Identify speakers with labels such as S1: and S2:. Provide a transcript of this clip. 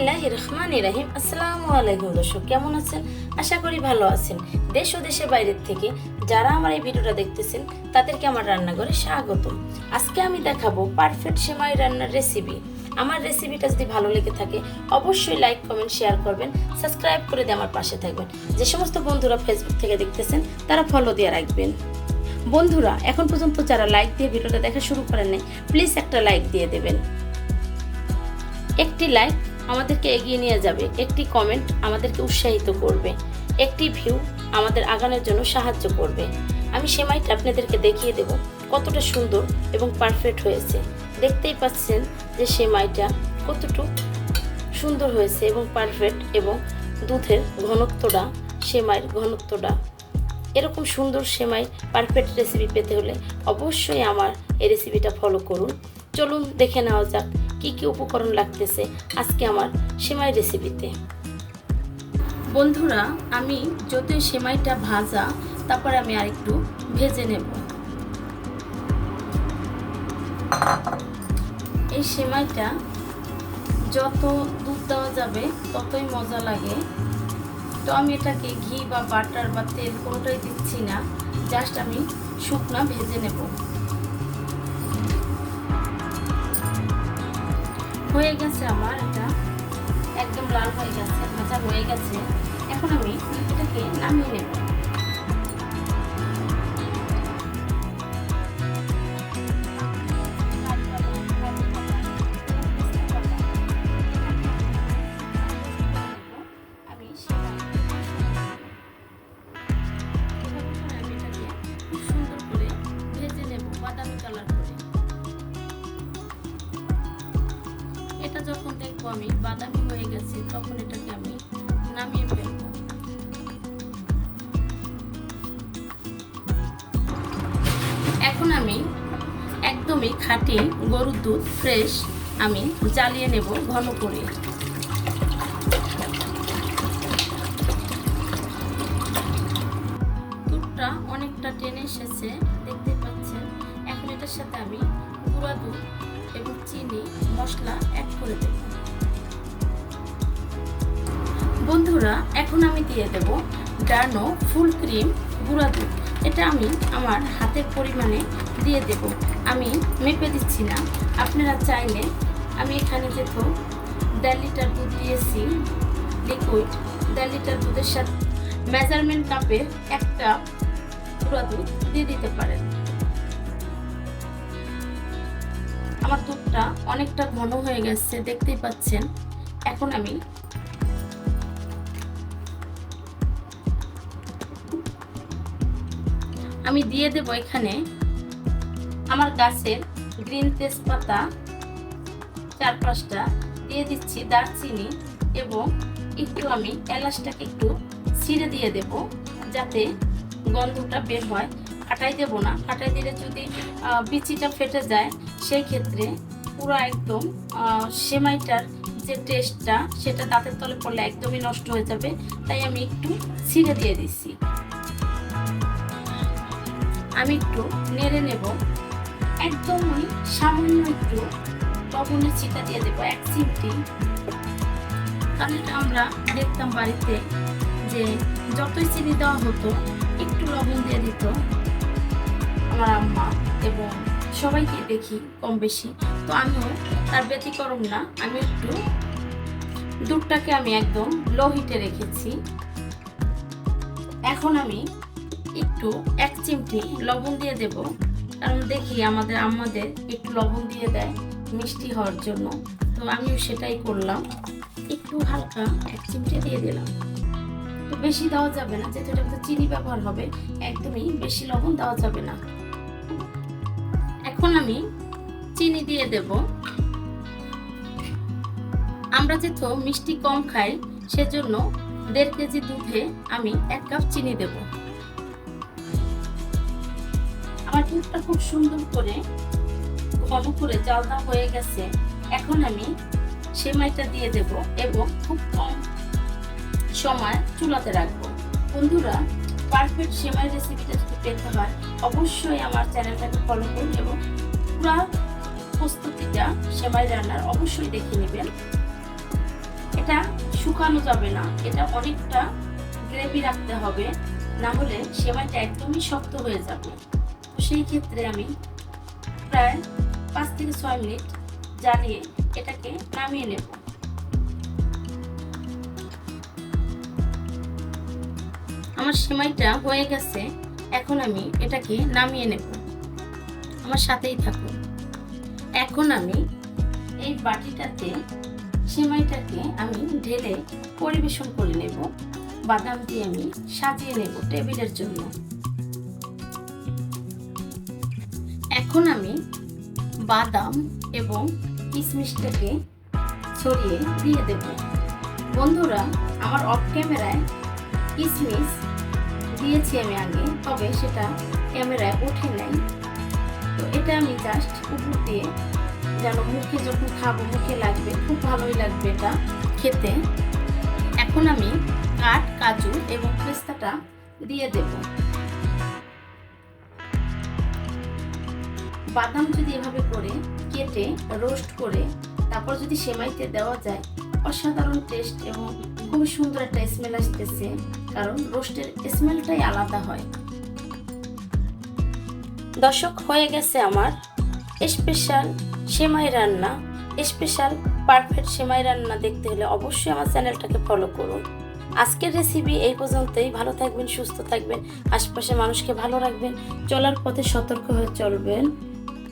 S1: বিসমিল্লাহ রহমান রাহিম। আসসালামু আলাইকুম দর্শক, কেমন আছেন? আশা করি ভালো আছেন। দেশ ও দেশের বাইরের থেকে যারা আমার এই ভিডিওটা দেখতেছেন, তাদেরকে আমার রান্নাঘরে স্বাগত আজকে আমি দেখাবো পারফেক্ট সেমাই রান্নার রেসিপি আমার রেসিপিটা যদি ভালো লেগে থাকে, অবশ্যই লাইক কমেন্ট শেয়ার করবেন সাবস্ক্রাইব করে দিয়ে আমার পাশে থাকবেন। যে সমস্ত বন্ধুরা ফেসবুক থেকে দেখতেছেন, তারা ফলো দিয়ে রাখবেন। বন্ধুরা, এখন পর্যন্ত যারা লাইক দিয়ে ভিডিওটা দেখা শুরু করেন নাই প্লিজ একটা লাইক দিয়ে দেবেন। একটি লাইক আমাদেরকে এগিয়ে নিয়ে যাবে। একটি কমেন্ট আমাদেরকে উৎসাহিত করবে। একটি ভিউ আমাদের আগানোর জন্য সাহায্য করবে। আমি সেমাইটা আপনাদেরকে দেখিয়ে দেব কতটা সুন্দর এবং পারফেক্ট হয়েছে। দেখতেই পাচ্ছেন যে সেমাইটা কতটুকু সুন্দর হয়েছে এবং পারফেক্ট এবং দুধের ঘনত্বটা, সেমাইয়ের ঘনত্বটা। এরকম সুন্দর সেমাই পারফেক্ট রেসিপি পেতে হলে অবশ্যই আমার এই রেসিপিটা ফলো করুন। চলুন দেখে নেওয়া যাক। কী কী উপকরণ লাগতেছে আজকে আমার সেমাই রেসিপিতে বন্ধুরা, আমি যতই সেমাইটা ভাজা, তারপরে আমি আরেকটু ভেজে নেব। এই সেমাইটা যত দুধ দেওয়া যাবে, ততই মজা লাগে। তো আমি এটাকে ঘি বা বাটার বা তেল কোনোটাই দিচ্ছি না, জাস্ট আমি শুকনা ভেজে নেব। হয়ে গেছে আমার এটা। একদম লাল হয়ে গেছে, ভাজা হয়ে গেছে। এখন আমি এটাকে নামিয়ে নেব। যখন আমি, বাদামি হয়ে গেছে, তখন এটাকে আমি নামিয়ে ফেলব। এখন আমি একদমই খাঁটি গরুর দুধ ফ্রেশ আমি জ্বালিয়ে নেব ঘন করে। দুধটা অনেকটা টেনে এসেছে দেখতে পাচ্ছেন। এখন এটার সাথে আমি গুঁড়া দুধ এবং চিনি মশলা অ্যাড করে দেব। বন্ধুরা, এখন আমি দিয়ে দেব ডানো ফুল ক্রিম গুঁড়া দুধ। এটা আমি আমার হাতের পরিমাণে দিয়ে দেব। আমি মেপে দিচ্ছি না। আপনারা চাইলে আমি এখানে যেত দেড় লিটার দুধ দিয়েছি লিকুইড দেড় লিটার দুধের সাথে মেজারমেন্ট কাপের একটা গুঁড়া দুধ দিয়ে দিতে পারেন। আমার দুধটা অনেকটা ঘন হয়ে গেছে, দেখতেই পাচ্ছেন। এখন আমি আমি দিয়ে দেব এখানে আমার গাছের গ্রিন তেজপাতা চার পাঁচটা দিয়ে দিচ্ছি দারচিনি এবং একটু আমি এলাচটাকে একটু ছিঁড়ে দিয়ে দেব যাতে গন্ধটা বের হয়। ফাটাই দেবো না, ফাটাই দিলে যদি বিচিটা ফেটে যায় সেই ক্ষেত্রে পুরো একদম সেমাইটার যে টেস্টটা সেটা দাঁতের তলে পড়লে একদমই নষ্ট হয়ে যাবে। তাই আমি একটু ছিঁড়ে দিয়ে দিচ্ছি। আমি একটু নেড়ে নেব। একদমই সামান্য একটু লবণের চিটা দিয়ে দেবো, এক চিমটি। এটা আমরা দেখতাম বাড়িতে যে যতই চিনি দেওয়া হতো, একটু লবণ দিয়ে দিত আমার আম্মা এবং সবাইকে দেখি কম বেশি। তো আমিও তার ব্যতিক্রম না, আমি একটু দুধটাকে আমি একদম লো হিটে রেখেছি। এখন আমি একটু এক চিমটি লবণ দিয়ে দেব। কারণ দেখি আমাদের আমাদের একটু লবণ দিয়ে দেয়, মিষ্টি হওয়ার জন্য। তো আমিও সেটাই করলাম। একটু হালকা এক চিমটে দিয়ে দিলাম। তো বেশি দেওয়া যাবে না, যেহেতু এটাতে চিনি ব্যবহার হবে, একদমই বেশি লবণ দেওয়া যাবে না। এখন আমি চিনি দিয়ে দেব। আমরা যেহেতু মিষ্টি কম খাই, সেজন্য দেড় কেজি দুধে আমি এক কাপ চিনি দেব। আমার দুধটা খুব সুন্দর করে ঘন করে জালদা হয়ে গেছে। এখন আমি সেমাইটা দিয়ে দেব এবং খুব কম সময় চুলাতে রাখব। বন্ধুরা পারফেক্ট সেমাই রেসিপিটা যদি পেতে হয়, অবশ্যই আমার চ্যানেলটাকে ফলো করুন এবং পুরো প্রস্তুতিটা সেমাই রান্নার অবশ্যই দেখে নেবেন। এটা শুকানো যাবে না, এটা অনেকটা গ্রেভি রাখতে হবে, না হলে সেমাইটা একদমই শক্ত হয়ে যাবে। সেই ক্ষেত্রে আমি প্রায় পাঁচ থেকে ছয় মিনিট জ্বালিয়ে এটাকে নামিয়ে নেব। আমার সেমাইটা হয়ে গেছে, এখন আমি এটাকে নামিয়ে নেব। আমার সাথেই থাকুন। এখন আমি এই বাটিটাতে সেমাইটাকে আমি ঢেলে পরিবেশন করে নেব। বাদাম দিয়ে আমি সাজিয়ে নেব টেবিলের জন্য। এখন আমি বাদাম এবং কিশমিশটাকে ছড়িয়ে দিয়ে দেব। বন্ধুরা, আমার অফ ক্যামেরায় কিশমিশ দিয়েছি আমি আগে, তবে সেটা ক্যামেরায় ওঠে নাই। তো এটা আমি জাস্ট উপর দিয়ে যেন মুখে যখন খাব, মুখে লাগবে, খুব ভালোই লাগবে এটা খেতে। এখন আমি কাঠ, কাজু এবং পেস্তাটা দিয়ে দেব। বাদাম যদি এভাবে করে কেটে রোস্ট করে, তারপর যদি সেমাইতে দেওয়া যায়, অসাধারণ টেস্ট এবং খুবই সুন্দর একটা স্মেল আসতেছে, কারণ রোস্টের স্মেলটাই আলাদা হয়। দর্শক, হয়ে গেছে আমার স্পেশাল সেমাই রান্না। স্পেশাল পারফেক্ট সেমাই রান্না দেখতে হলে অবশ্যই আমার চ্যানেলটাকে ফলো করুন। আজকের রেসিপি এই পর্যন্তই। ভালো থাকবেন, সুস্থ থাকবেন, আশপাশের মানুষকে ভালো রাখবেন, চলার পথে সতর্ক হয়ে চলবেন।